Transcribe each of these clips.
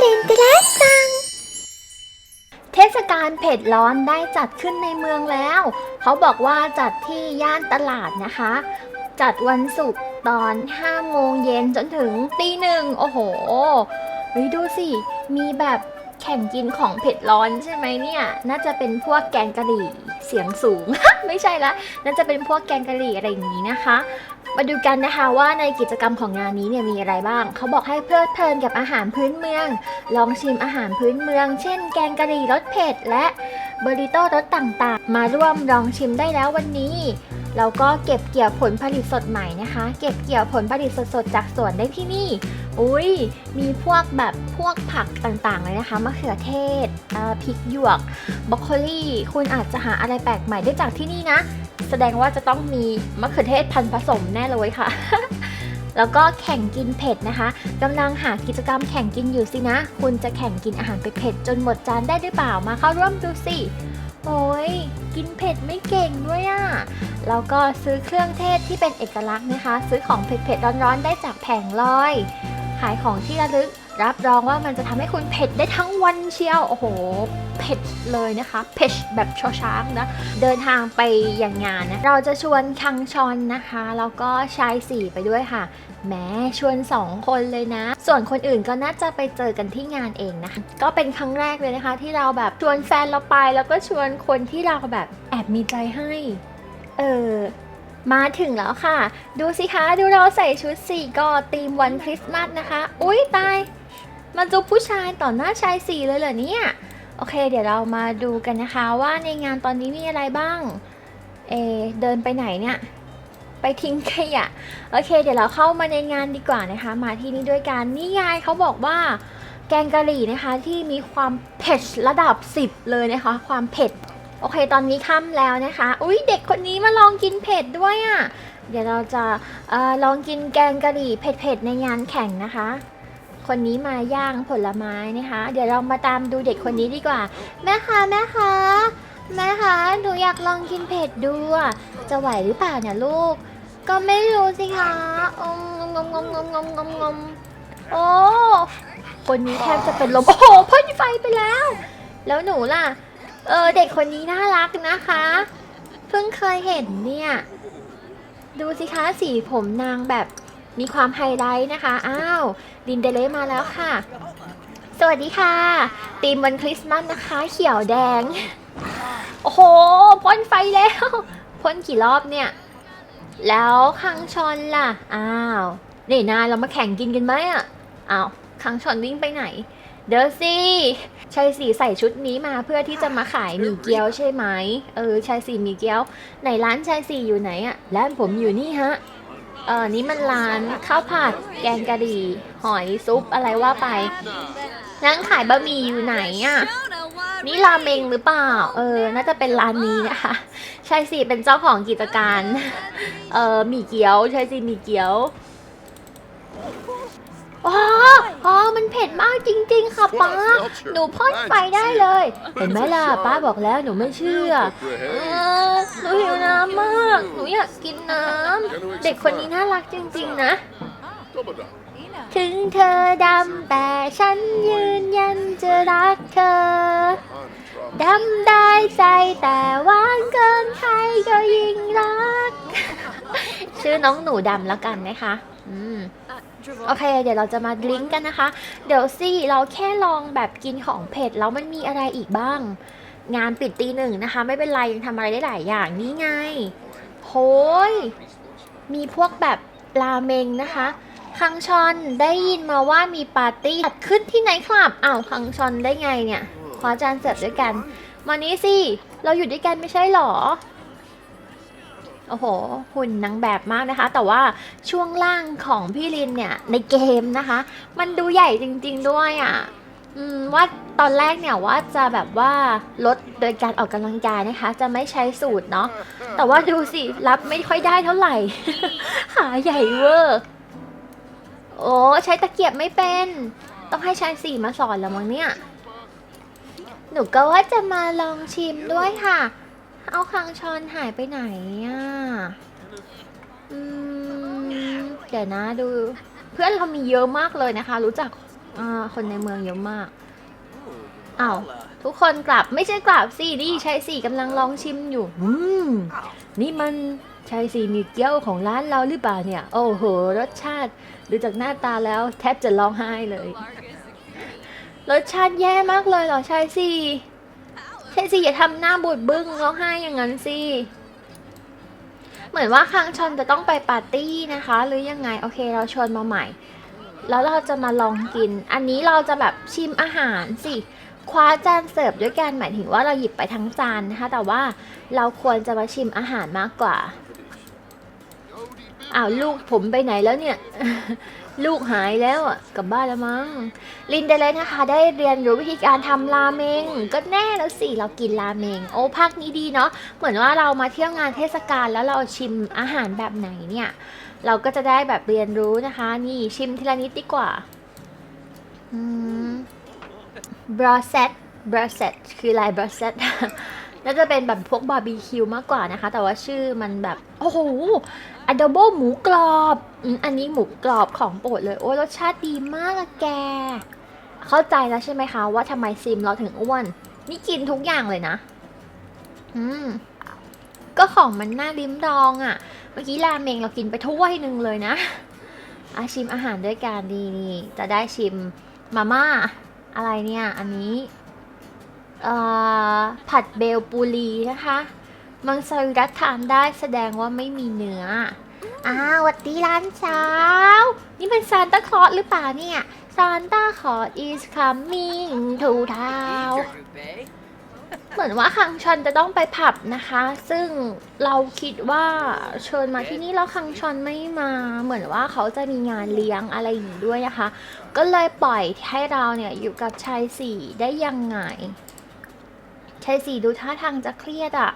ลินตรัสซัง เทศกาลเผ็ดร้อนได้จัดขึ้นในเมืองแล้ว เขาบอกว่าจัดที่ย่านตลาดนะคะ จัดวันศุกร์ตอน 5 โมงเย็นจนถึงตีหนึ่งโอ้โหเฮ้ยดูสิ มีแบบแข่งกินของเผ็ดร้อนใช่ไหมเนี่ย น่าจะเป็นพวกแกงกะหรี่เสียงสูง ไม่ใช่ละน่าจะเป็นพวกแกงกะหรี่อะไรอย่างนี้นะคะ มาดูกันนะคะว่าในกิจกรรมของงานนี้เนี่ยมีอะไรบ้าง เขาบอกให้เพลิดเพลินกับอาหารพื้นเมือง ลองชิมอาหารพื้นเมือง เช่น แกงกะหรี่รสเผ็ดและเบอริโต้รสต่างๆ มาร่วมลองชิมได้แล้ววันนี้เราก็เก็บเกี่ยวผลผลิตสดใหม่นะคะ เก็บเกี่ยวผลผลิตสดๆ จากสวนได้ที่นี่ อุ้ยมีพวกแบบพวกผักต่างๆเลยนะคะ มะเขือเทศเอ่อพริกหยวก บรอกโคลีคุณอาจจะหาอะไรแปลกใหม่ได้จากที่นี่นะ แสดงว่าจะต้องมีมะเขือเทศพันผสมแน่เลยค่ะ แล้วก็แข่งกินเผ็ดนะคะกำลังหากิจกรรมแข่งกินอยู่สินะ คุณจะแข่งกินอาหารเผ็ดจนหมดจานได้หรือเปล่ามาเข้าร่วมดูสิโอ้ยกินเผ็ดไม่เก่งด้วยอะ่ะแล้วก็ซื้อเครื่องเทศที่เป็นเอกลักษณ์นะคะ ซื้อของเผ็ดๆร้อนๆได้จากแผงลอย ขายของที่ระลึก รับรองว่ามันจะทำให้คุณเผ็ดได้ทั้งวันเชียว โอ้โห เผ็ดเลยนะคะ เผ็ดแบบชอช้างนะ เดินทางไปอย่างงานนะ เราจะชวนคังชอนนะคะ แล้วก็ชายสี่ไปด้วยค่ะ แม้ชวน 2 คนเลยนะ ส่วนคนอื่นก็น่าจะไปเจอกันที่งานเองนะคะก็เป็นครั้งแรกเลยนะคะ ที่เราแบบชวนแฟนเราไป แล้วก็ชวนคนที่เราแบบแอบมีใจให้ เออมาถึงแล้วค่ะ ดูสิคะ ดูเราใส่ชุดสี่ก็ธีมวันคริสต์มาสนะคะ อุ๊ย ตาย มาจูบผู้ชายต่อหน้าชายสี่เลยเหรอเนี่ย โอเค เดี๋ยวเรามาดูกันนะคะว่าในงานตอนนี้มีอะไรบ้าง เอ เดินไปไหนเนี่ย ไปทิ้งขยะ โอเค เดี๋ยวเราเข้ามาในงานดีกว่านะคะ มาที่นี่ด้วยกันนี่ไงเขาบอกว่าแกงกะหรี่นะคะที่มีความเผ็ดระดับ 10 เลยนะคะ ความเผ็ด โอเค ตอนนี้ค่ำแล้วนะคะ อุ้ยเด็กคนนี้มาลองกินเผ็ดด้วยอะ่ะ เดี๋ยวเราจะเออลองกินแกงกะหรี่เผ็ดๆในงานแข่งนะคะ คนนี้มาย่างผลไม้นะคะ เดี๋ยวเรามาตามดูเด็กคนนี้ดีกว่า แม่คะแม่คะแม่คะหนูอยากลองกินเผ็ดดูอะจะไหวหรือเปล่าเนี่ยลูก ก็ไม่รู้สิคะอมงมงมงมงมงมงมโอ้คนนี้แทบจะเป็นลมโอ้โหพ่นไฟไปแล้ว แล้วหนูล่ะ เออเด็กคนนี้น่ารักนะคะ เพิ่งเคยเห็นเนี่ย ดูสิคะสีผมนางแบบ มีความไฮไลท์นะคะ อ้าวดินเดเลมาแล้วค่ะ สวัสดีค่ะตีมวันคริสต์มาสนะคะ เขียวแดง โอ้โหพ่นไฟแล้วพ่นกี่รอบเนี่ย แล้วคังชอนล่ะ อ้าวนี่นายเรามาแข่งกินกันไหมอะ อ้าวคังชอนวิ่งไปไหน เดี๋ยวสิชายสีใส่ชุดนี้มาเพื่อที่จะมาขายหมี่เกี๊ยวใช่ไหม เออชายสีหมี่เกี๊ยว ไหนร้านชายสีอยู่ไหนอะ ร้านผมอยู่นี่ฮะ เออนี่มันร้านข้าวผัดแกงกะหรี่ หอยซุปอะไรว่าไป นั่งขายบะหมี่อยู่ไหนอะ นี่ราเมงหรือเปล่า เออ น่าจะเป็นร้านนี้นะคะ ใช่สิ เป็นเจ้าของกิจการ เออหมี่เกี๊ยว ใช่สิหมี่เกี๊ยว อ๋ออ๋อ มันเผ็ดมากจริง ๆ ค่ะป้า หนูพ่นไฟได้เลย เห็นไหมล่ะป้าบอกแล้วหนูไม่เชื่อเออหนูหิวน้ำมาก หนูอยากกินน้ำ เด็กคนนี้น่ารักจริง ๆ นะ ถึงเธอดำแต่ฉันยืนยันจะรักเธอ ดำได้ใจแต่หวานเกินใครก็ยิ่งรัก ชื่อน้องหนูดำแล้วกันนะคะ อืม โอเค เดี๋ยวเราจะมาดริงก์กันนะคะ เดี๋ยวสิเราแค่ลองแบบกินของเผ็ดแล้วมันมีอะไรอีกบ้าง งานปิดตีหนึ่งนะคะ ไม่เป็นไรยังทำอะไรได้หลายอย่างนี่ไงโหยมีพวกแบบราเมงนะคะคังชอนได้ยินมาว่ามีปาร์ตี้จัดขึ้นที่ไหนครับอ้าวคังชอนได้ไงเนี่ยคว้าจานเสิร์ฟด้วยกันมานี้สิเราอยู่ด้วยกันไม่ใช่หรอ โอ้โห หุ่นนางแบบมากนะคะ แต่ว่าช่วงล่างของพี่ลินเนี่ยในเกมนะคะ มันดูใหญ่จริง ๆ ด้วยอะ่ะว่าตอนแรกเนี่ยว่าจะแบบว่าลดโดยการออกกำลังกายนะคะ จะไม่ใช้สูตรเนาะ แต่ว่าดูสิ รับไม่ค่อยได้เท่าไหร่ ขาใหญ่เวอร์ โอ้ใช้ตะเกียบไม่เป็น ต้องให้ชายสี่มาสอนแล้วมั้งเนี่ย หนูก็ว่าจะมาลองชิมด้วยค่ะ เอาคังชอนหายไปไหนอะ อืม เดี๋ยวนะดู เพื่อนเรามีเยอะมากเลยนะคะ รู้จักอ่าคนในเมืองเยอะมากอ้าวทุกคนกลับไม่ใช่กลับสินี่ชัยสี่กำลังลองชิมอยู่ อืม นี่มันชัยสี่มีเกี๊ยวของร้านเราหรือเปล่าเนี่ย โอ้โห รสชาติดูจากหน้าตาแล้วแทบจะร้องไห้เลย รสชาติแย่มากเลยเหรอชัยสี่ ชัยสี่อย่าทำหน้าบูดบึ้งร้องไห้อย่างนั้นสิ เหมือนว่าคังชอนจะต้องไปปาร์ตี้นะคะ หรือยังไง โอเคเราชวนมาใหม่ แล้วเราจะมาลองกิน อันนี้เราจะแบบชิมอาหารสิคว้าจานเสิร์ฟด้วยกันหมายถึงว่าเราหยิบไปทั้งจานนะคะ แต่ว่าเราควรจะมาชิมอาหารมากกว่าอ้าวลูกผมไปไหนแล้วเนี่ย ลูกหายแล้วอะกลับบ้านแล้วมั้ง ลินเดเลยนะคะ ได้เรียนรู้วิธีการทำราเมง ก็แน่แล้วสิ เรากินราเมง โอ้ภาคนี้ดีเนาะ เหมือนว่าเรามาเที่ยวงานเทศกาลแล้วเราชิมอาหารแบบไหนเนี่ย เราก็จะได้แบบเรียนรู้นะคะ นี่ชิมทีละนิดดีกว่าอืมบรอเซตบรอเซตคืออะไรบรอเซตน่าจะเป็นแบบพวกบาร์บีคิวมากกว่านะคะ แต่ว่าชื่อมันแบบ โอ้โห อะด b โบหมูกรอบอันนี้หมูกรอบของโปรดเลยโอ้ยรสชาติดีมากอะแก เข้าใจแล้วใช่ไหมคะ ว่าทำไมซิมเราถึงอ้วน นี่กินทุกอย่างเลยนะ อืม ก็ของมันน่าลิ้มลองอะ่ะเมื่อกี้ราเมงเรากินไปถ้วยหนึ่งเลยนะอาชิมอาหารด้วยกันดีนี่จะได้ชิมมาม่าอะไรเนี่ย อันนี้ผัดเบลปูรีนะคะ มังสวิรัตทานได้แสดงว่าไม่มีเนื้อ อ้าวสวัสดีร้านเช้า นี่เป็นซานตาคลอสหรือเปล่าเนี่ยซานตาคลอส is coming to town เหมือนว่าคังชอนจะต้องไปผับนะคะ ซึ่งเราคิดว่าเชิญมาที่นี่แล้วคังชอนไม่มา เหมือนว่าเขาจะมีงานเลี้ยงอะไรอย่างด้วยนะคะ ก็เลยปล่อยให้เราเนี่ยอยู่กับชายสี่ได้ยังไง ชายสี่ดูท่าทางจะเครียดอะ่ะ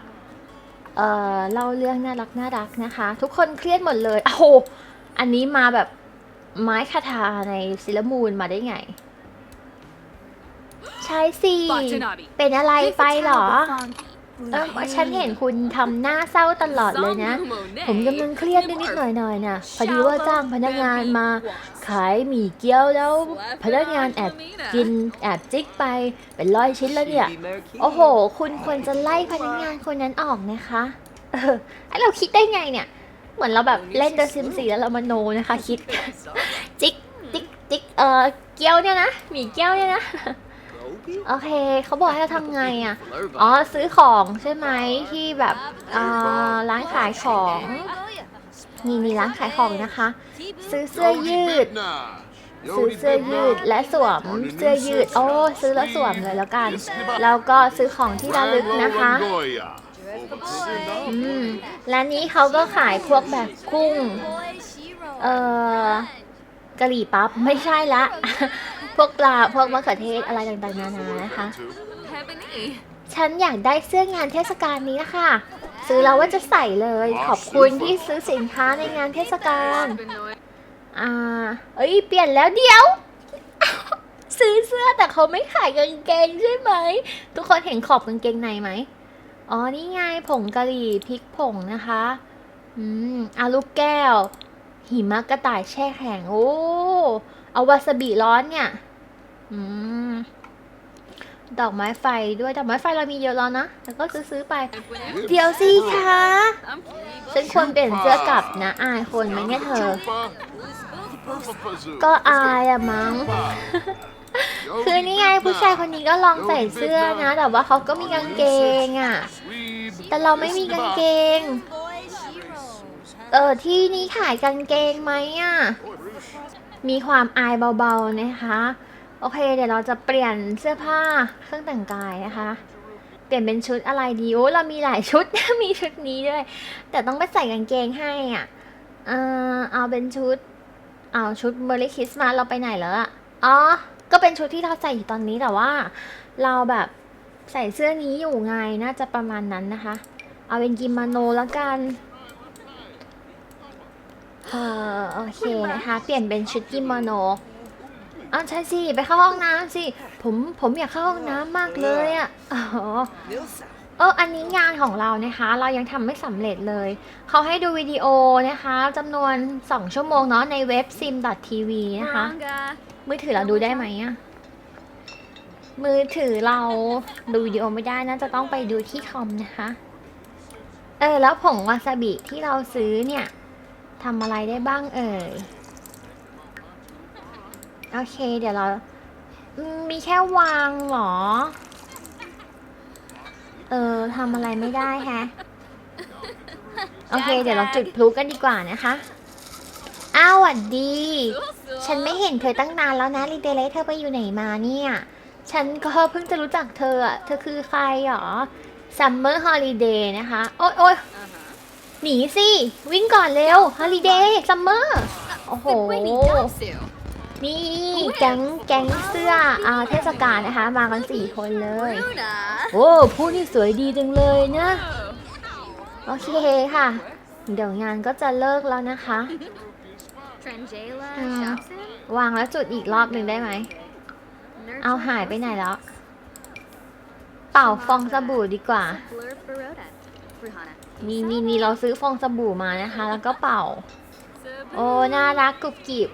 เอ่อเล่าเรื่องน่ารักน่ารักนะคะ ทุกคนเครียดหมดเลยโอ้โหอันนี้มาแบบไม้คาถาในซิลมูนมาได้ไง ใช่สิ เป็นอะไรไปเหรอ เออฉันเห็นคุณทำหน้าเศร้าตลอดเลยนะ ผมกำลังเครียดนิดๆหน่อยๆนะพอดีว่าจ้างพนักงานมา ขายหมี่เกี๊ยวแล้ว พนักงานแอบกินแอบจิกไปเป็นร้อยชิ้นแล้วเนี่ย โอ้โห คุณควรจะไล่พนักงานคนนั้นออกนะคะ เออไอเราคิดได้ไงเนี่ย เหมือนเราแบบเล่นเดอะซิมสีแล้วเรามาโนนะคะ คิด จิกจิกจิกเออเกี๊ยวเนี่ยนะหมี่เกี๊ยวเนี่ยนะ โอเคเขาบอกให้เราทำไงอะ อ๋อซื้อของใช่ไหมที่แบบร้านขายของนี่นี่ร้านขายของนะคะ ซื้อเสื้อยืด ซื้อเสื้อยืดและสวมเสื้อยืด โอ้ซื้อแล้วสวมเลยแล้วกัน แล้วก็ซื้อของที่ระลึกนะคะอืมร้านนี้เขาก็ขายพวกแบบกุ้ง เอ่อกะหรี่ปั๊บไม่ใช่ละ พวกปลาพวกมะเขือเทศอะไรต่างๆนานานะคะ ฉันอยากได้เสื้องานเทศกาลนี้นะคะซื้อแล้วว่าจะใส่เลย ขอบคุณที่ซื้อสินค้าในงานเทศกาลอ่าเอ้ยเปลี่ยนแล้วเดี๋ยว ซื้อเสื้อแต่เขาไม่ขายกางเกงใช่ไหม ทุกคนเห็นขอบกางเกงในไหมอ๋อนี่ไงผงกะหรี่พริกผงนะคะอืมอาลูกแก้ว หิมะกระต่ายแช่แข็งโอ้ เอาวาซาบิร้อนเนี่ย อืม ดอกไม้ไฟด้วย ดอกไม้ไฟเรามีเยอะแล้วนะ แล้วก็ซื้อๆไป เดี๋ยวสิคะฉันควรเปลี่ยนเสื้อกลับนะ อายคนไหมเนี่ยเธอ ก็อายอะมั้ง คือนี่ไงผู้ชายคนนี้ก็ลองใส่เสื้อนะ แต่ว่าเขาก็มีกางเกงอะแต่เราไม่มีกางเกง เออที่นี่ขายกางเกงไหมอะ มีความอายเบาๆนะคะ โอเค เดี๋ยวเราจะเปลี่ยนเสื้อผ้าเครื่องแต่งกายนะคะ เปลี่ยนเป็นชุดอะไรดีโอ้เรามีหลายชุด มีชุดนี้ด้วย แต่ต้องไปใส่กางเกงให้อะเออเอาเป็นชุด เอาชุดเมอร์รี่คริสต์มาสเราไปไหนแล้วอะอ๋อ ก็เป็นชุดที่เราใส่อยู่ตอนนี้แต่ว่า เราแบบใส่เสื้อนี้อยู่ไงน่าจะประมาณนั้นนะคะ เอาเป็นกิโมโนแล้วกัน เออโอเคนะคะ เปลี่ยนเป็นชุดกิโมโนอ้าวใช่สิ ไปเข้าห้องน้ำสิ ผมผมอยากเข้าห้องน้ำมากเลยอะอ๋อเอออันนี้งานของเรานะคะ เรายังทำไม่สำเร็จเลย เขาให้ดูวิดีโอนะคะจำนวน 2 ชั่วโมงเนาะในเว็บ sim.tv นะคะ Manga. มือถือเราดูได้ไหมอะมือถือเราดูวิดีโอไม่ได้น่าจะต้องไปดูที่คอมนะคะ เออ แล้วผงวาซาบิที่เราซื้อเนี่ย ทำอะไรได้บ้างเอ่ย โอเค เดี๋ยวเรา มีแค่วางเหรอ เออทำอะไรไม่ได้แฮะ โอเค เดี๋ยวเราจุดพลุกันดีกว่านะคะ อ้าวสวัสดี ฉันไม่เห็นเธอตั้งนานแล้วนะลิเดเลเธอไปอยู่ไหนมาเนี่ย ฉันก็เพิ่งจะรู้จักเธออะเธอคือใครหรอ Summer Holiday นะคะ โอ๊ยโอ๊ย หนีสิ วิ่งก่อนเร็ว Holiday Summer โอ้โห นี่แก๊งแก๊งเสื้ออาเทศกาลนะคะ มากันสี่คนเลย Luna. โอ้ผู้นี่สวยดีจังเลยนะ โอเคค่ะ เดี๋ยวงานก็จะเลิกแล้วนะคะ Trangela. Uh. Shopson. วางแล้วจุดอีกรอบหนึ่งได้ไหม Nurture เอาหายไปไหนแล้ว เป่าฟองสบู่ดีกว่า Blur Baroda. Ruhana. นี่นี่นี่เราซื้อฟองสบู่มานะคะ แล้วก็เป่า โอ้น่ารักกรุบกริบ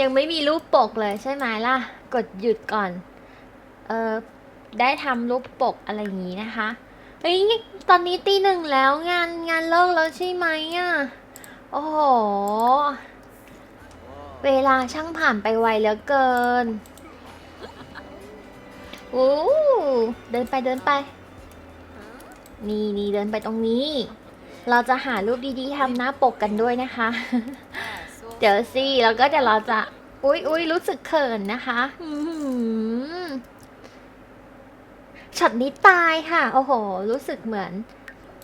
ยังไม่มีรูปปกเลยใช่ไหมล่ะ กดหยุดก่อน เออได้ทำรูปปกอะไรอย่างนี้นะคะเฮ้ยตอนนี้ตีหนึ่งแล้วงานงานเลิกแล้วใช่ไหมอะโอ้โห เวลาช่างผ่านไปไวเหลือเกินโอ้เดินไปเดินไป นี่นี่เดินไปตรงนี้ เราจะหารูปดีๆทำหน้าปกกันด้วยนะคะ เดี๋ยวสิแล้วก็เดี๋ยวเราจะ อุ๊ยอุ๊ยรู้สึกเขินนะคะอื้อหือช็อตนี้ตายค่ะ โอ้โห รู้สึกเหมือน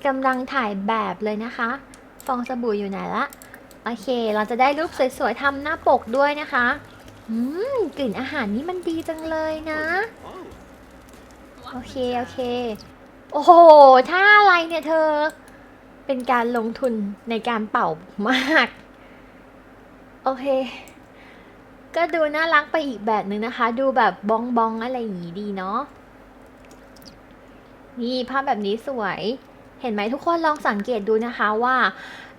กำลังถ่ายแบบเลยนะคะ ฟองสบู่อยู่ไหนละ โอเค เราจะได้รูปสวยๆทำหน้าปกด้วยนะคะอืมกลิ่นอาหารนี่มันดีจังเลยนะ โอเค โอเคโอ้โห ถ้าอะไรเนี่ยเธอ เป็นการลงทุนในการเป่ามาก โอเค ก็ดูน่ารักไปอีกแบบหนึ่งนะคะ ดูแบบบองบองอะไรอย่างงี้ดีเนาะ นี่ภาพแบบนี้สวย เห็นไหมทุกคนลองสังเกตดูนะคะว่า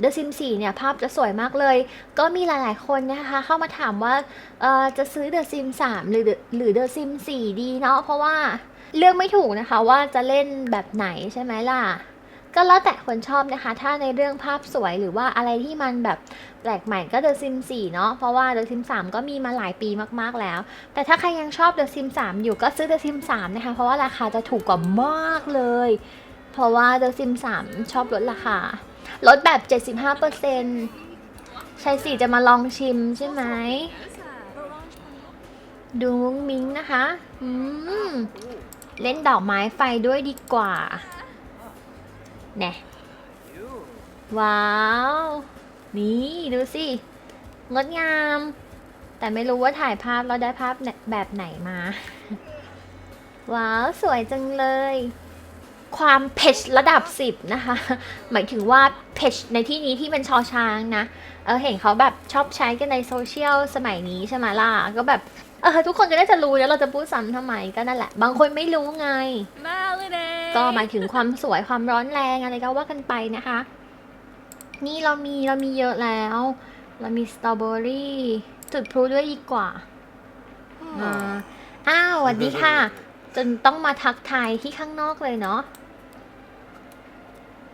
The Sims 4เนี่ย ภาพจะสวยมากเลย ก็มีหลาย ๆ คนนะคะ เข้ามาถามว่า เออจะซื้อ The Sims 3หรือหรือ The Sims 4ดีเนาะ เพราะว่า เลือกไม่ถูกนะคะว่าจะเล่นแบบไหนใช่ไหมล่ะ ก็แล้วแต่คนชอบนะคะ ถ้าในเรื่องภาพสวยหรือว่าอะไรที่มันแบบแปลกใหม่ก็ The Sims 4เนาะเพราะว่า The Sims 3ก็มีมาหลายปีมากๆแล้ว แต่ถ้าใครยังชอบ The Sims 3อยู่ก็ซื้อ The Sims 3นะคะ เพราะว่าราคาจะถูกกว่ามากเลย เพราะว่า The Sims 3ชอบลดราคา ลดแบบ 75%ใช่สิจะมาลองชิมใช่ไหมดูมุ้งมิ้งนะคะ อืม เล่นดอกไม้ไฟด้วยดีกว่าแน่ว้าว นี่ดูสิ งดงาม แต่ไม่รู้ว่าถ่ายภาพแล้วได้ภาพแบบไหนมา ว้าว สวยจังเลย ความเพชระดับ10นะคะ หมายถึงว่าเพชในที่นี้ที่เป็นชอช้างนะ เออเห็นเขาแบบชอบใช้กันในโซเชียลสมัยนี้ใช่ไหมล่ะ ก็แบบ เออทุกคนก็น่าจะรู้แล้วเราจะพูดซ้ำทำไมก็นั่นแหละ บางคนไม่รู้ไง Melody. ก็หมายถึงความสวยความร้อนแรงอะไรก็ว่ากันไปนะคะ นี่เรามีเรามีเยอะแล้ว เรามีสตรอเบอรี่จุดพลุด้วยดีกว่าอ่าอ้าวสวัสดีค่ะ จนต้องมาทักทายที่ข้างนอกเลยเนาะ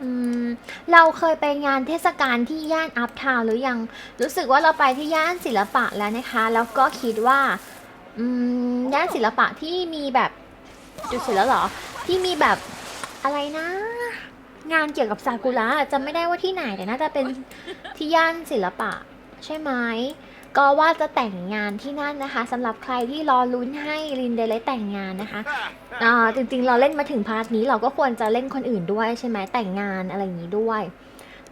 อืมเราเคยไปงานเทศกาลที่ย่านอัพทาวหรือยัง รู้สึกว่าเราไปที่ย่านศิลปะแล้วนะคะ แล้วก็คิดว่า อืมย่านศิลปะที่มีแบบจุดเสร็จแล้วเหรอ ที่มีแบบอะไรนะ งานเกี่ยวกับซากุระจำไม่ได้ว่าที่ไหนแต่น่าจะเป็นที่ย่านศิลปะ ใช่ไหมก็ว่าจะแต่งงานที่นั่นนะคะสำหรับใครที่รอลุ้นให้ลินเดเลแต่งงานนะคะจริงๆเราเล่นมาถึงพาร์ทนี้เราก็ควรจะเล่นคนอื่นด้วยใช่ไหมแต่งงานอะไรอย่างนี้ด้วย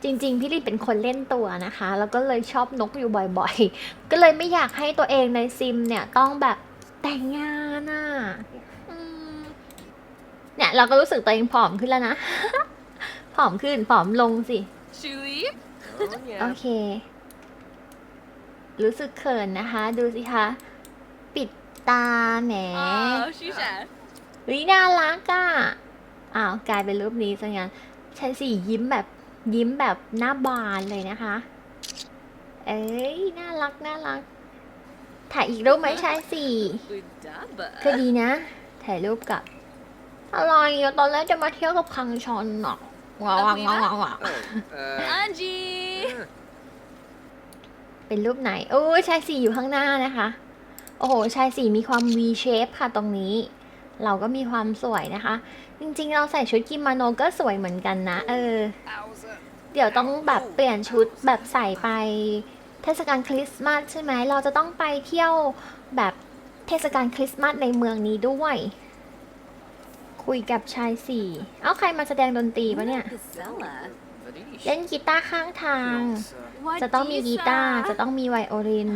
จริง ๆ พี่ลินเป็นคนเล่นตัวนะคะ แล้วก็เลยชอบนกอยู่บ่อยๆ ก็เลยไม่อยากให้ตัวเองในซิมเนี่ยต้องแบบแต่งงานอะอืมเนี่ยเราก็รู้สึกตัวเองผอมขึ้นแล้วนะ ผอมขึ้นผอมลงสิ Tulip. โอเค รู้สึกเขินนะคะ ดูสิคะ ปิดตาแหม Oh, Shusha. วิน่ารักอะอ้าวกลายเป็นรูปนี้ซะงั้นชายสี่ยิ้มแบบ ยิ้มแบบหน้าบานเลยนะคะ เอ้ย น่ารัก น่ารัก ถ่ายอีกรูปไหมชายสี่ก็ดีนะ ถ่ายรูปกับอะไรอะตอนแรกจะมาเที่ยวกับคังชอนหรอกว้าวว้าวว้าวว้าว Uh, Angie. เป็นรูปไหน โอ้ชายสี่อยู่ข้างหน้านะคะ โอ้โห ชายสี่มีความ V shape ค่ะตรงนี้ เราก็มีความสวยนะคะ จริงๆ เราใส่ชุดกิโมโนก็สวยเหมือนกันนะ เออ เดี๋ยวต้องแบบเปลี่ยนชุดแบบใส่ไปเทศกาลคริสต์มาสใช่ไหม เราจะต้องไปเที่ยวแบบเทศกาลคริสต์มาสในเมืองนี้ด้วย คุยกับชายสี่ เอาใครมาแสดงดนตรีปะเนี่ย เล่นกีตาร์ข้างทาง จะต้องมีกีตาร์ จะต้องมีไวโอลิน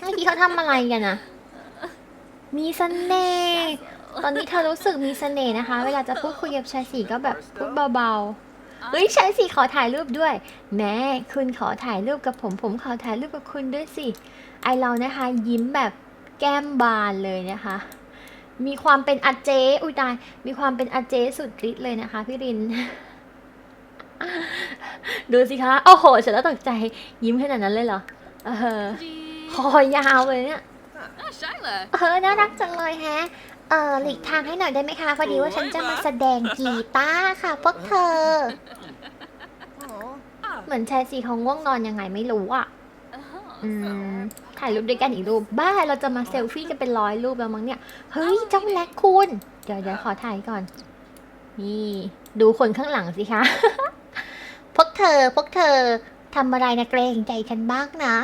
เมื่อกี้เขาทำอะไรกันอะมีเสน่ห์ ตอนนี้เธอรู้สึกมีเสน่ห์นะคะ เวลาจะพูดคุยกับชายสี่ก็แบบพูดเบาๆ เฮ้ยชายสี่ขอถ่ายรูปด้วย แม่คุณขอถ่ายรูปกับผม ผมขอถ่ายรูปกับคุณด้วยสิ ไอเรานะคะ ยิ้มแบบแก้มบานเลยนะคะ มีความเป็นอาเจอุยตาย มีความเป็นอาเจสุดฤทธิ์เลยนะคะพี่ริน ดูสิคะ โอ้โหฉันแล้วตกใจ ยิ้มขนาดนั้นเลยเหรอ เออ Angie. คอยาวเลยเนี่ย Ah, Shyla. เออน่ารักจังเลยแฮะ เออหลีกทางให้หน่อยได้ไหมคะพอดีว่าฉันจะมาแสดงกีตาร์ค่ะ พวกเธอ aw. เหมือนชายสีเขาง่วงนอนยังไงไม่รู้อะ Oh, อืมถ่ายรูปด้วยกันอีกรูป บ้าเราจะมาเซลฟี่กันเป็นร้อยรูปแล้วมั้งเนี่ย เฮ้ยเจ้าแลกคุณ เดี๋ยวเดี๋ยวขอถ่ายก่อน นี่ ดูคนข้างหลังสิคะ พวกเธอ พวกเธอทำอะไรนะเกรงใจฉันบ้างนะ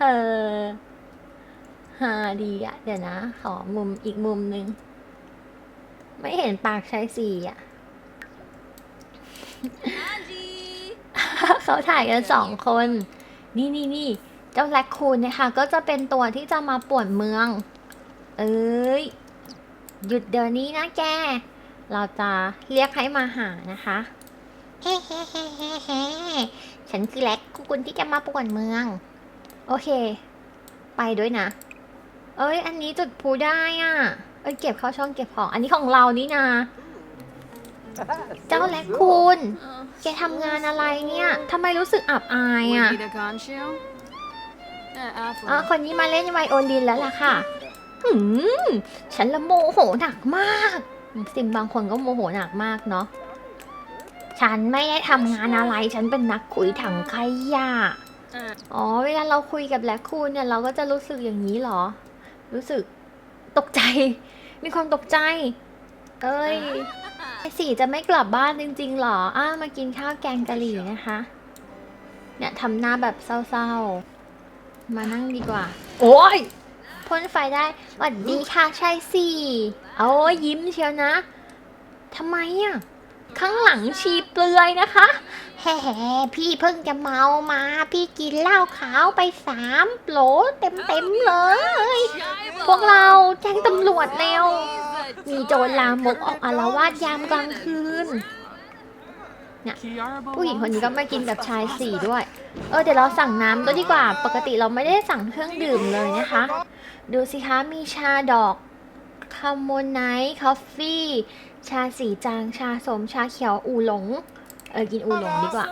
เออ ฮาดีอะเดี๋ยวนะ ขอมุมอีกมุมหนึ่งไม่เห็นปากใชายสี่อะเขาถ่ายกันสองคน นี่นี่นี่เจ้าแรคคูนนะคะ ก็จะเป็นตัวที่จะมาป่วนเมือง เอ้ย หยุดเดี๋ยวนี้นะแก เราจะเรียกให้มาหานะคะเฮ้เฮ้เฮ้เฮ้เฮ้ฉันคือแรคคูนที่จะมาป่วนเมือง โอเค ไปด้วยนะ เอ้ย อันนี้จุดพลุได้อะ เอ้ยเก็บเข้าช่องเก็บของ อันนี้ของเรานี่นะ เจ้าแรคคูน Oh, แกทำงานอะไรเนี่ยทำไมรู้สึกอับอายอะ Juanita Conchu. Uh, Affleck. อ๋อคนนี้มาเล่นไวโอลินแล้วล่ะค่ะหืมฉันละโมโหหนักมาก ซิมบางคนก็โมโหหนักมากเนาะ ฉันไม่ได้ทำงานอะไร ฉันเป็นนักคุยถังขยะ Uh, อ๋อ เวลาเราคุยกับแลคคูนเนี่ย เราก็จะรู้สึกอย่างนี้เหรอ รู้สึกตกใจ มีความตกใจ เอ้ยไอ้สี่จะไม่กลับบ้านจริงๆหรอ อ้ามากินข้าวแกงกะหรี่นะคะ เนี่ยทำหน้าแบบเศร้าๆ มานั่งดีกว่า โอ้ยพ่นไฟได้หวัดดีค่ะใช่สิเอายิ้มเชียวนะทำไมอะ ข้างหลังชีเปลือยนะคะแฮ่ พี่เพิ่งจะเมามา พี่กินเหล้าขาวไปสามโหลเต็มเลย Shyla. พวกเราแจ้งตำรวจเร็วมีโจรลามกออกอารวาสยามกลางคืนนผู้หญิงคนนี้ก็มากินกับชายสี่ด้วย เออเดี๋ยวเราสั่งน้ำด้วยดีกว่า ปกติเราไม่ได้สั่งเครื่องดื่มเลยนะคะ ดูสิคะมีชาดอกคาโมไนท์คอฟฟี่ ชาสีจาง ชาสม ชาเขียวอูหลง ออกินอูหลงดีกว่า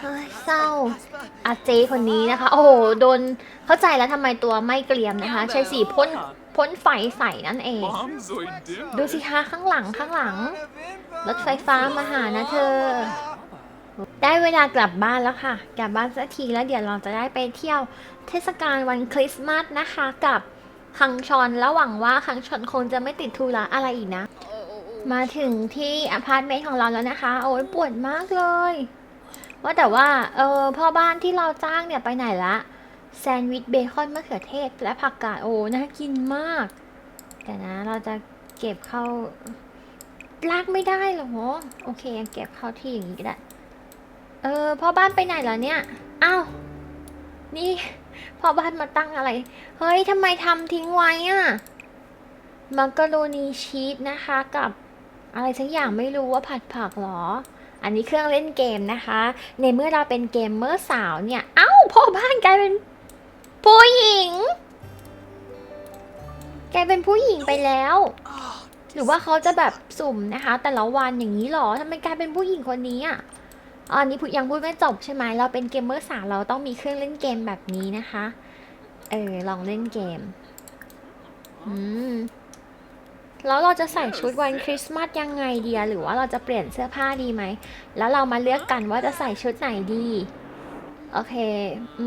เฮ้ยเศร้าอาเจคนนี้นะคะ โอ้โหโดนเข้าใจแล้วทำไมตัวไม่เกรียมนะคะ ใชายสี่พ่นพ่นไฟใส่นั่นเอง ดูสิคะข้างหลังข้างหลังรถไฟฟ้ามาหานะเธอ ได้เวลากลับบ้านแล้วค่ะ กลับบ้านสักทีแล้วเดี๋ยวเราจะได้ไปเที่ยวเทศกาลวันคริสต์มาสนะคะ กับคังชอนแล้วหวังว่าคังชอนคงจะไม่ติดธุระอะไรอีกนะ มาถึงที่อพาร์ตเมนต์ของเราแล้วนะคะ โอ้ยปวดมากเลย ว่าแต่ว่า เออพ่อบ้านที่เราจ้างเนี่ยไปไหนละ แซนด์วิชเบคอนมะเขือเทศ และผักกาดโอ้น่ากินมากแต่นะเราจะเก็บเข้าลากไม่ได้หรอโอเคเก็บเข้าที่อย่างนี้ก็ได้ เออพ่อบ้านไปไหนแล้วเนี่ยอ้าวนี่พ่อบ้านมาตั้งอะไร เฮ้ยทำไมทำทิ้งไว้อะมักกะโรนีชีสนะคะกับ อะไรสักอย่างไม่รู้ว่าผัดผักหรอ อันนี้เครื่องเล่นเกมนะคะ ในเมื่อเราเป็นเกมเมอร์สาวเนี่ย เอ้าพ่อบ้านกลายเป็นผู้หญิงแกเป็นผู้หญิงไปแล้ว หรือว่าเขาจะแบบสุ่มนะคะ แต่ละวันอย่างนี้หรอทำไมกลายเป็นผู้หญิงคนนี้อะอันนี้พูดยังพูดไม่จบใช่ไหมเราเป็นเกมเมอร์สาวเราต้องมีเครื่องเล่นเกมแบบนี้นะคะ เออลองเล่นเกม อืม แล้วเราจะใส่ชุดวันคริสต์มาสยังไงดีอะหรือว่าเราจะเปลี่ยนเสื้อผ้าดีไหม แล้วเรามาเลือกกันว่าจะใส่ชุดไหนดี โอเค อื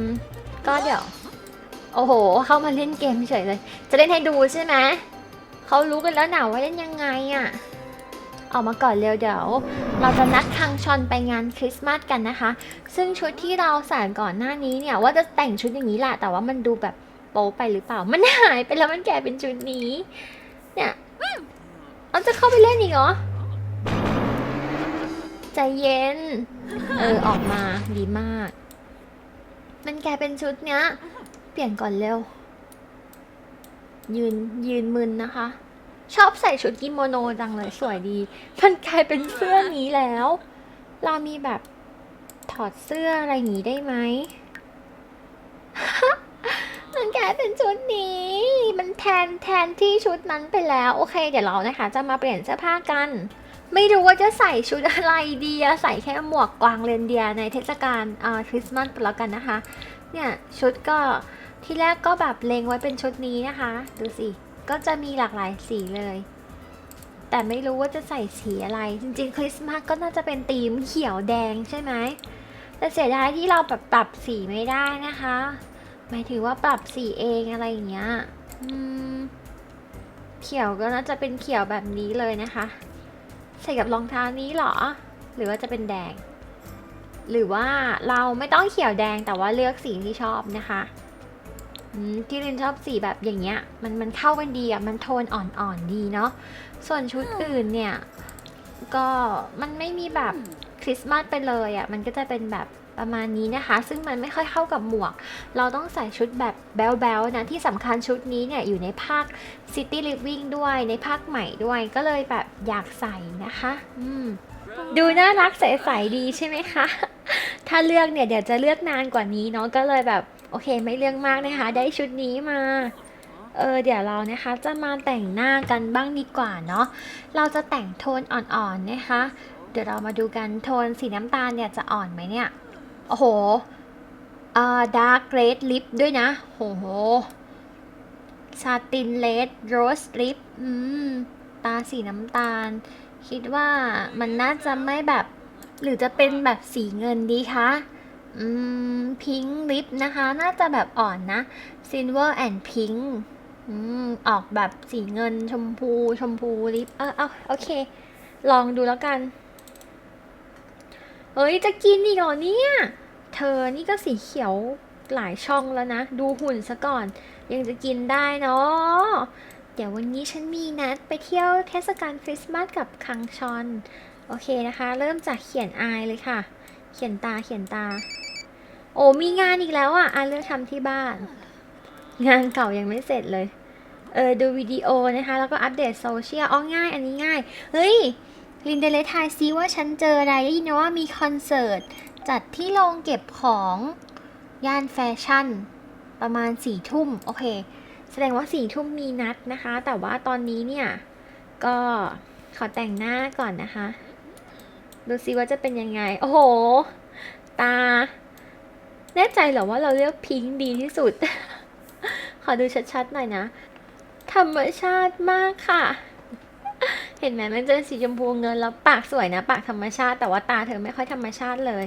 ม ก็เดี๋ยว โอ้โห เข้ามาเล่นเกมเฉยเลย จะเล่นให้ดูใช่ไหม เขารู้กันแล้วหนาว่าเล่นยังไงอะออกมาก่อนเร็วเดี๋ยว เราจะนัดคังชอนไปงานคริสต์มาสกันนะคะ ซึ่งชุดที่เราใส่ก่อนหน้านี้เนี่ย ว่าจะแต่งชุดอย่างนี้แหละ แต่ว่ามันดูแบบโป๊ไปหรือเปล่า มันหายไปแล้วมันแก่เป็นชุดนี้ เนี่ยเราจะเข้าไปเล่นอีกเหรอ ใจเย็น เออ ออกมาดีมาก มันกลายเป็นชุดเนี้ย เปลี่ยนก่อนเร็ว ยืนยืนมึนนะคะ ชอบใส่ชุดกิโมโนจังเลยสวยดี มันกลายเป็นเสื้อนี้แล้ว เรามีแบบถอดเสื้ออะไรอย่างนี้ได้ไหม มันกลายเป็นชุดนี้ มันแทนแทนที่ชุดนั้นไปแล้ว โอเค เดี๋ยวเรานะคะ จะมาเปลี่ยนเสื้อผ้ากัน ไม่รู้ว่าจะใส่ชุดอะไรดีใส่แค่หมวกกวางเรนเดียร์ในเทศกาลคริสต์มาสไปแล้วกันนะคะ เนี่ยชุดก็ที่แรกก็แบบเลงไว้เป็นชุดนี้นะคะ ดูสิก็จะมีหลากหลายสีเลย แต่ไม่รู้ว่าจะใส่สีอะไร จริงๆ คริสต์มาสก็น่าจะเป็นธีมเขียวแดงใช่ไหมแต่เสียดายที่เราแบบปรับสีไม่ได้นะคะ หมายถึงว่าปรับสีเองอะไรอย่างเงี้ยอืมเขียวก็น่าจะเป็นเขียวแบบนี้เลยนะคะ ใส่กับรองเท้านี้เหรอ หรือว่าจะเป็นแดง หรือว่าเราไม่ต้องเขียวแดงแต่ว่าเลือกสีที่ชอบนะคะที่ลินชอบสีแบบอย่างเงี้ย มันมันเข้ากันดีอะมันโทนอ่อนๆดีเนาะส่วนชุดอื่นเนี่ย ก็มันไม่มีแบบคริสต์มาสไปเลยอะมันก็จะเป็นแบบ ประมาณนี้นะคะ ซึ่งมันไม่ค่อยเข้ากับหมวก เราต้องใส่ชุดแบบแบ๊วๆนะ ที่สำคัญชุดนี้เนี่ยอยู่ในภาค City Living ด้วยในภาคใหม่ด้วยก็เลยแบบอยากใส่นะคะอืมดูน่ารักใสๆดีใช่ไหมคะ ถ้าเลือกเนี่ยเดี๋ยวจะเลือกนานกว่านี้เนาะก็เลยแบบโอเคไม่เลือกมากนะคะ ได้ชุดนี้มาเออเดี๋ยวเรานะคะจะมาแต่งหน้ากันบ้างดีกว่าเนาะเราจะแต่งโทนอ่อนๆนะคะ เดี๋ยวเรามาดูกันโทนสีน้ำตาลเนี่ยจะอ่อนไหมเนี่ย โอ้โหอ่าดาร์กเรดลิปด้วยนะโอ้โหซาตินเลดโรสลิปอืม ตาสีน้ำตาล คิดว่ามันน่าจะไม่แบบ หรือจะเป็นแบบสีเงินดีคะ อืม พิงค์ลิปนะคะ น่าจะแบบอ่อนนะ Silver and Pink อืม ออกแบบสีเงินชมพู ชมพูลิป เออเอาโอเค ลองดูแล้วกัน เฮ้ยจะกินอีกเหรอเนี่ย เธอนี่ก็สีเขียวหลายช่องแล้วนะ ดูหุ่นซะก่อน ยังจะกินได้เนาะเดี๋ยววันนี้ฉันมีนัดไปเที่ยวเทศกาลคริสต์มาสกับคังชอน โอเคนะคะ เริ่มจากเขียนอายเลยค่ะ เขียนตาเขียนตา โอ้มีงานอีกแล้วอะอะเลือกทำที่บ้าน งานเก่ายังไม่เสร็จเลย เออดูวิดีโอนะคะ แล้วก็อัปเดตโซเชียลอ๋อง่าย อันนี้ง่าย เฮ้ย ลินเดเลทายซิว่าฉันเจออะไรได้ยินว่ามีคอนเสิร์ต จัดที่โรงเก็บของย่านแฟชั่น ประมาณสี่ทุ่มโอเค แสดงว่าสี่ทุ่มมีนัดนะคะ แต่ว่าตอนนี้เนี่ย ก็ขอแต่งหน้าก่อนนะคะ ดูซิว่าจะเป็นยังไง โอ้โห ตา แน่ใจเหรอว่าเราเลือกพิงค์ดีที่สุด ขอดูชัดๆหน่อยนะ ธรรมชาติมากค่ะ เห็นไหมมันจะสีชมพูเงินแล้วปากสวยนะ ปากธรรมชาติ แต่ว่าตาเธอไม่ค่อยธรรมชาติเลย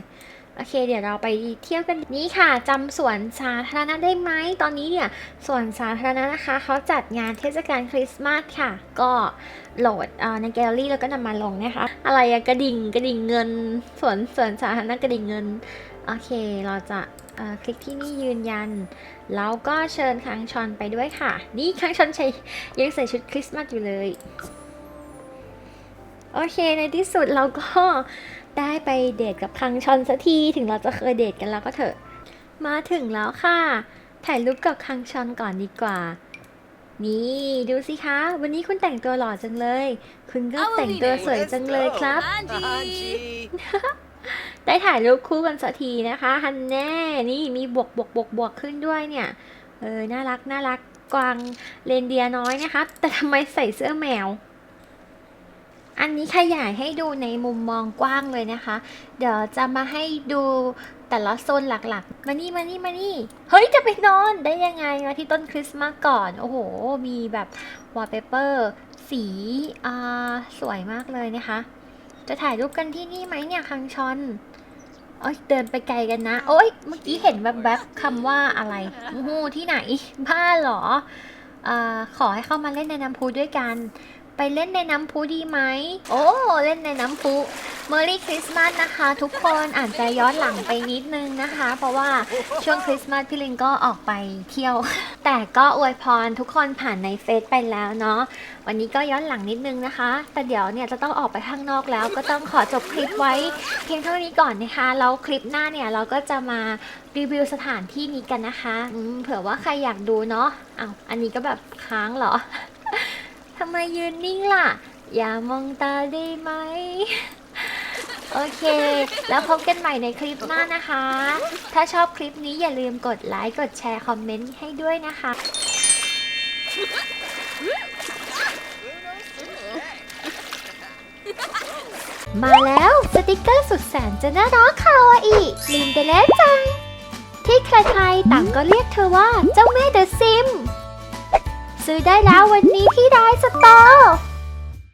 โอเค เดี๋ยวเราไปเที่ยวกันนี้ค่ะจำสวนสาธารณะได้ไหมตอนนี้เนี่ยสวนสาธารณะนะคะเขาจัดงานเทศกาลคริสต์มาสค่ะ ก็โหลดในแกลเลอรี่แล้วก็นำมาลงนะคะ อะไรอะกระดิ่งกระดิ่งเงินสวนสวนสาธารณะกระดิ่งเงินโอเคเราจะคลิกที่นี่ยืนยัน แล้วก็เชิญคังชอนไปด้วยค่ะ นี่คังชอนใช้ยังใส่ชุดคริสต์มาสอยู่เลย โอเคในที่สุดเราก็ได้ไปเดทกับคังชอนสักทีถึงเราจะเคยเดทกันแล้วก็เถอะ มาถึงแล้วค่ะ ถ่ายรูปกับคังชอนก่อนดีกว่า นี่ดูสิคะ วันนี้คุณแต่งตัวหล่อจังเลย คุณก็แต่งตัวสวยจังเลยครับ Angie. ได้ถ่ายรูปคู่กันสักทีนะคะฮันแน่นี่มีบวกบวกบวกบวกขึ้นด้วยเนี่ย เออน่ารักน่ารักกวางเรนเดียร์น้อยนะคะ แต่ทำไมใส่เสื้อแมว อันนี้ขยายให้ดูในมุมมองกว้างเลยนะคะ เดี๋ยวจะมาให้ดูแต่ละโซนหลักๆ มานี่มานี่มานี่ เฮ้ย จะไปนอนได้ยังไงมาที่ต้นคริสต์มาสก่อน โอ้โห มีแบบวอลเปเปอร์สีอ่าสวยมากเลยนะคะ จะถ่ายรูปกันที่นี่ไหมเนี่ยคังชอนโอ้ยเดินไปไกลกันนะ โอ้ยเมื่อกี้เห็นแบบแบบคำว่าอะไรโอ้โหที่ไหน บ้านเหรออ่าขอให้เข้ามาเล่นในน้ำพุด้วยกัน ไปเล่นในน้ำพุดีไหม โอ้ เล่นในน้ำพุเมอรี่คริสต์มาสนะคะ ทุกคนอาจจะย้อนหลังไปนิดนึงนะคะ เพราะว่าช่วงคริสต์มาสพี่ลินก็ออกไปเที่ยว แต่ก็อวยพรทุกคนผ่านในเฟซไปแล้วเนาะวันนี้ก็ย้อนหลังนิดนึงนะคะ แต่เดี๋ยวเนี่ยจะต้องออกไปข้างนอกแล้ว ก็ต้องขอจบคลิปไว้เพียงเท่านี้ก่อนนะคะแล้วคลิปหน้าเนี่ยเราก็จะมารีวิวสถานที่นี้กันนะคะเผื่อว่าใครอยากดูเนาะอ้าวอันนี้ก็แบบค้างเหรอ ทำไมยืนนิ่งล่ะ อย่ามองตาได้ไหม โอเค แล้วพบกันใหม่ในคลิปหน้านะคะ ถ้าชอบคลิปนี้อย่าลืมกดไลค์ กดแชร์ คอมเมนต์ให้ด้วยนะคะ มาแล้วสติกเกอร์สุดแสนจะน่ารักคาวาอิลินเดเลจัง ที่ใครๆต่างก็เรียกเธอว่าเจ้าแม่เดอะซิม ซื้อได้แล้ววันนี้ที่ไดสตอร์